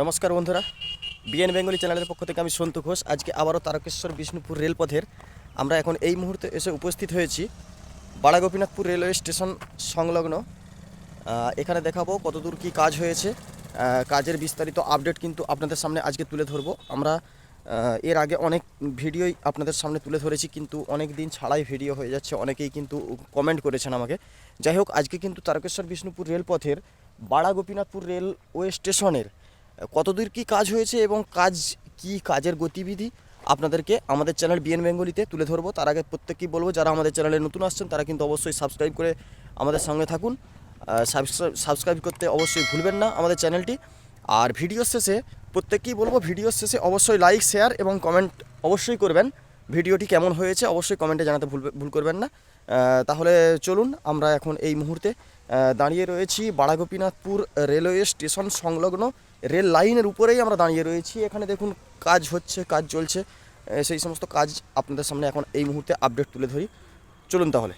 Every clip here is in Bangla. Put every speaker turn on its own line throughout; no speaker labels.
নমস্কার বন্ধুরা। বিএন বেঙ্গলি চ্যানেলের পক্ষ থেকে আমি সন্তু ঘোষ। আজকে আবারও তারকেশ্বর, বিষ্ণুপুর রেলপথের আমরা এখন এই মুহূর্তে এসে উপস্থিত হয়েছি বাড়াগোপীনাথপুর রেলওয়ে স্টেশন সংলগ্ন। এখানে দেখাবো কতদূর কি কাজ হয়েছে। কাজের বিস্তারিত আপডেট কিন্তু আপনাদের সামনে আজকে তুলে ধরবো। আমরা এর আগে অনেক ভিডিওই আপনাদের সামনে তুলে ধরেছি, কিন্তু অনেক দিন ছাড়াই ভিডিও হয়ে যাচ্ছে। অনেকেই কিন্তু কমেন্ট করেছেন আমাকে। যাই হোক, আজকে কিন্তু তারকেশ্বর, বিষ্ণুপুর রেলপথের বাড়া গোপীনাথপুর রেলওয়ে স্টেশনের কতদূর কি কাজ হয়েছে এবং কাজ কি কাজের গতিবিধি আপনাদেরকে আমাদের চ্যানেল বিএন বেঙ্গলিতে তুলে ধরবো। তার আগে প্রত্যেককেই বলব, যারা আমাদের চ্যানেলে নতুন আসছেন, তারা কিন্তু অবশ্যই সাবস্ক্রাইব করে আমাদের সঙ্গে থাকুন। সাবস্ক্রাইব করতে অবশ্যই ভুলবেন না আমাদের চ্যানেলটি। আর ভিডিও শেষে প্রত্যেককেই বলব ভিডিও শেষে অবশ্যই লাইক শেয়ার এবং কমেন্ট অবশ্যই করবেন। ভিডিওটি কেমন হয়েছে অবশ্যই কমেন্টে জানাতে ভুল ভুল করবেন না। তাহলে চলুন, আমরা এখন এই মুহূর্তে দাঁড়িয়ে রয়েছি বাড়াগোপীনাথপুর রেলওয়ে স্টেশন সংলগ্ন রেল লাইনের উপরেই আমরা দাঁড়িয়ে রয়েছি। এখানে দেখুন, কাজ হচ্ছে, কাজ চলছে। সেই সমস্ত কাজ আপনাদের সামনে এখন এই মুহূর্তে আপডেট তুলে ধরি। চলুন তাহলে।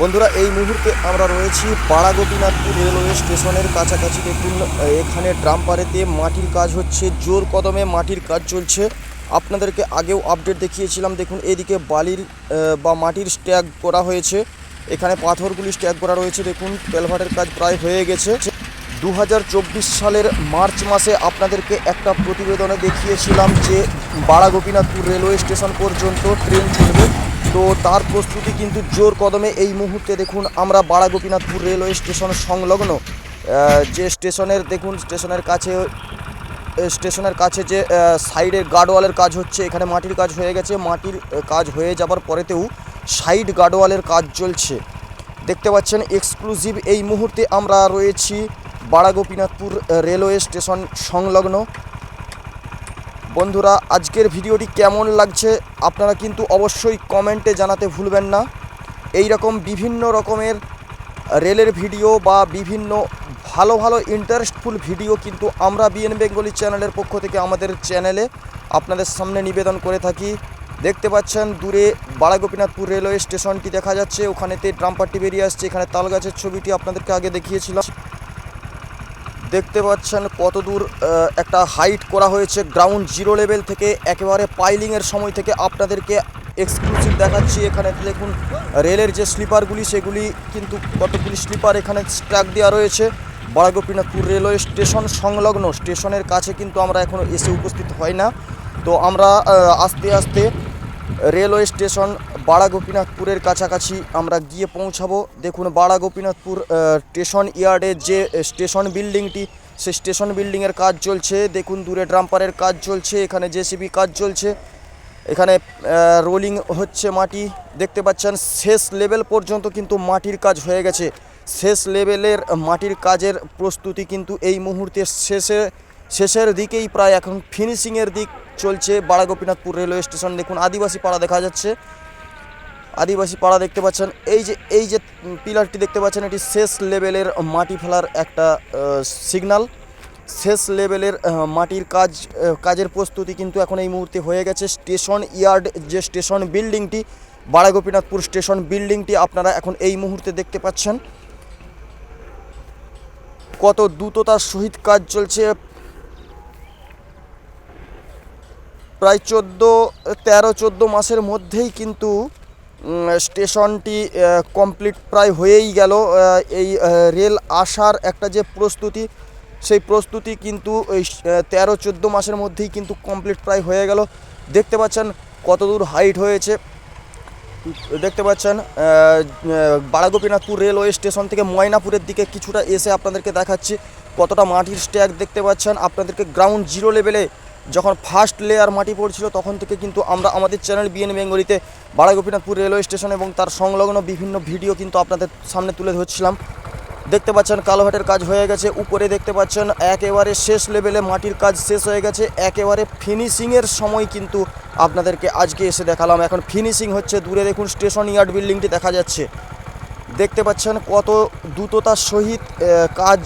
বন্ধুরা, এই মুহূর্তে আমরা রয়েছি পাড়া গোপীনাথপুর রেলওয়ে স্টেশনের কাছাকাছি। দেখুন, এখানে ড্রামপারেতে মাটির কাজ হচ্ছে, জোর কদমে মাটির কাজ চলছে। আপনাদেরকে আগেও আপডেট দেখিয়েছিলাম। দেখুন, এদিকে বালির বা মাটির স্ট্যাগ করা হয়েছে। এখানে পাথরগুলি স্ট্যাগ করা রয়েছে। দেখুন পেলভাটের কাজ প্রায় হয়ে গেছে। দু হাজার চব্বিশ সালের মার্চ মাসে আপনাদেরকে একটা প্রতিবেদনে দেখিয়েছিলাম যে বাড়া গোপীনাথপুর রেলওয়ে স্টেশন পর্যন্ত ট্রেন চলবে। তো তার প্রস্তুতি কিন্তু জোর কদমে এই মুহূর্তে দেখুন আমরা বাড়া গোপীনাথপুর রেলওয়ে স্টেশন সংলগ্ন যে স্টেশনের, দেখুন স্টেশনের কাছে স্টেশনের কাছে যে সাইডের গার্ডওয়ালের কাজ হচ্ছে, এখানে মাটির কাজ হয়ে গেছে, মাটির কাজ হয়ে যাবার পরেতেও সাইড গার্ডওয়ালের কাজ চলছে। দেখতে পাচ্ছেন, এক্সক্লুসিভ এই মুহূর্তে আমরা রয়েছি বাড়া গোপীনাথপুর রেলওয়ে স্টেশন সংলগ্ন। বন্ধুরা, আজকের ভিডিওটি কেমন লাগছে আপনারা কিন্তু অবশ্যই কমেন্টে জানাতে ভুলবেন না। এই রকম বিভিন্ন রকমের রেলের ভিডিও বা বিভিন্ন ভালো ভালো ইন্টারেস্টফুল ভিডিও কিন্তু আমরা বিএন বেঙ্গলি চ্যানেলের পক্ষ থেকে আমাদের চ্যানেলে আপনাদের সামনে নিবেদন করে থাকি। দেখতে পাচ্ছেন, দূরে বাড়াগোপীনাথপুর রেলওয়ে স্টেশনটি দেখা যাচ্ছে। ওখানেতে ড্রামপাট্টি বেরিয়ে আসছে। এখানে তালগাছের ছবিটি আপনাদেরকে আগে দেখিয়েছিলাম। দেখতে পাচ্ছেন কত দূর একটা হাইট করা হয়েছে গ্রাউন্ড জিরো লেভেল থেকে, একেবারে পাইলিংয়ের সময় থেকে আপনাদেরকে এক্সক্লুসিভ দেখাচ্ছি। এখানে দেখুন রেলের যে স্লিপারগুলি সেগুলি কিন্তু কতগুলি স্লিপার এখানে স্ট্যাক দেওয়া রয়েছে। বড়াগোপীনাথপুর রেলওয়ে স্টেশন সংলগ্ন স্টেশনের কাছে কিন্তু আমরা এখনও এসে উপস্থিত হয় না। তো আমরা আস্তে আস্তে রেলওয়ে স্টেশন বাড়া গোপীনাথপুরের কাছাকাছি আমরা গিয়ে পৌঁছাবো। দেখুন, বাড়া গোপীনাথপুর স্টেশন ইয়ার্ডে যে স্টেশন বিল্ডিংটি সে স্টেশন বিল্ডিংয়ের কাজ চলছে। দেখুন, দূরে ড্রাম্পারের কাজ চলছে, এখানে জেসিবি কাজ চলছে। এখানে রোলিং হচ্ছে মাটি। দেখতে পাচ্ছেন, শেষ লেভেল পর্যন্ত কিন্তু মাটির কাজ হয়ে গেছে। শেষ লেভেলের মাটির কাজের প্রস্তুতি কিন্তু এই মুহূর্তে শেষে, শেষের দিকেই প্রায় এখন ফিনিশিংয়ের দিক চলছে বাড়া গোপীনাথপুর রেলওয়ে স্টেশন। দেখুন, আদিবাসী পাড়া দেখা যাচ্ছে। আদিবাসী পাড়া দেখতে পাচ্ছেন, এই যে এই যে পিলারটি দেখতে পাচ্ছেন, এটি শেষ লেভেলের মাটি ফেলার একটা সিগনাল শেষ লেভেলের মাটির কাজ কাজের প্রস্তুতি কিন্তু এখন এই মুহূর্তে হয়ে গেছে। স্টেশন ইয়ার্ড যে স্টেশন বিল্ডিংটি, বাড়া গোপীনাথপুর স্টেশন বিল্ডিংটি আপনারা এখন এই মুহূর্তে দেখতে পাচ্ছেন। কত দ্রুততার সহিত কাজ চলছে। প্রায় চোদ্দ, তেরো, চোদ্দ মাসের মধ্যেই কিন্তু স্টেশনটি কমপ্লিট প্রায় হয়েই গেল। এই রেল আসার একটা যে প্রস্তুতি, সেই প্রস্তুতি কিন্তু ওই তেরো, চোদ্দ মাসের মধ্যেই কিন্তু কমপ্লিট প্রায় হয়ে গেল। দেখতে পাচ্ছেন কত দূর হাইট হয়েছে। দেখতে পাচ্ছেন বাড়াগোপীনাথপুর রেলওয়ে স্টেশন থেকে ময়নাপুরের দিকে কিছুটা এসে আপনাদেরকে দেখাচ্ছি। কতটা মাটির স্ট্যাক দেখতে পাচ্ছেন। আপনাদেরকে গ্রাউন্ড জিরো লেভেলে যখন ফার্স্ট লেয়ার মাটি পড়ছিল, তখন থেকে কিন্তু আমরা আমাদের চ্যানেল বিএন বেঙ্গলিতে বাড়াগোপীনাথপুর রেলওয়ে স্টেশন এবং তার সংলগ্ন বিভিন্ন ভিডিও কিন্তু আপনাদের সামনে তুলে ধরছিলাম। দেখতে পাচ্ছেন কালোহাটের কাজ হয়ে গেছে, উপরে দেখতে পাচ্ছেন একেবারে শেষ লেভেলে মাটির কাজ শেষ হয়ে গেছে, একেবারে ফিনিশিংয়ের সময় কিন্তু আপনাদেরকে আজকে এসে দেখালাম। এখন ফিনিশিং হচ্ছে, দূরে দেখুন স্টেশন ইয়ার্ড বিল্ডিংটি দেখা যাচ্ছে। দেখতে পাচ্ছেন কত দ্রুততার সহিত কাজ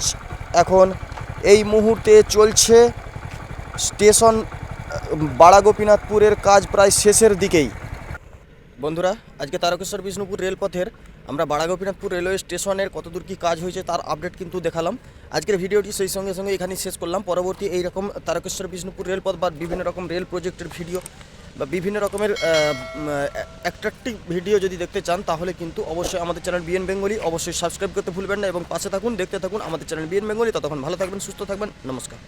এখন এই মুহূর্তে চলছে। স্টেশন বাড়া গোপীনাথপুরের কাজ প্রায় শেষের দিকেই। বন্ধুরা, আজকে তারকেশ্বর বিষ্ণুপুর রেলপথের আমরা বাড়া বাড়াগোপীনাথপুর রেলওয়ে স্টেশনের কতদূর কী কাজ হয়েছে তার আপডেট কিন্তু দেখালাম। আজকের ভিডিওটি সেই সঙ্গে সঙ্গে এখানেই শেষ করলাম। পরবর্তী এই রকম তারকেশ্বর বিষ্ণুপুর রেলপথ বা বিভিন্ন রকম রেল প্রজেক্টের ভিডিও বা বিভিন্ন রকমের অ্যাট্রাকটিভ ভিডিও যদি দেখতে চান, তাহলে কিন্তু অবশ্যই আমাদের চ্যানেল বিএন বেঙ্গলি অবশ্যই সাবস্ক্রাইব করতে ভুলবেন না এবং পাশে থাকুন, দেখতে থাকুন আমাদের চ্যানেল বিএন বেঙ্গলি। ততক্ষণ ভালো থাকবেন, সুস্থ থাকবেন, নমস্কার।